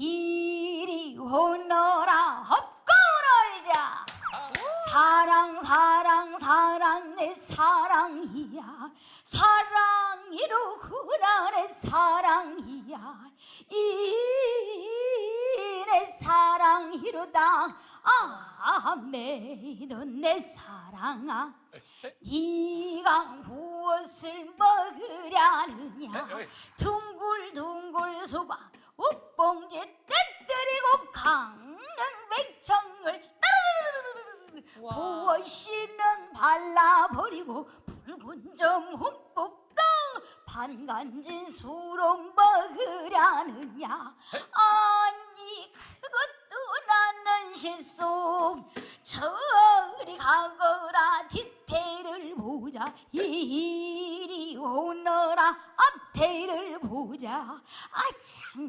이리 오너라 헛고 놀자. 사랑 사랑 사랑 내 사랑이야. 사랑이로 구나 내 사랑이야. 이 내 사랑이로다. 아 메이던 내 사랑아. 네가 무엇을 먹으려느냐? 둥글둥글 소바 옥 봉지 떼뜨리고 강릉 백청을 무엇이는 발라버리고 붉은 점 흠뻑 떠 반간진 수로 먹으려느냐 아니 그것도 나는 실속 저리 가거라 뒤태를 보자 이리 오너라 앞태를 보자 아창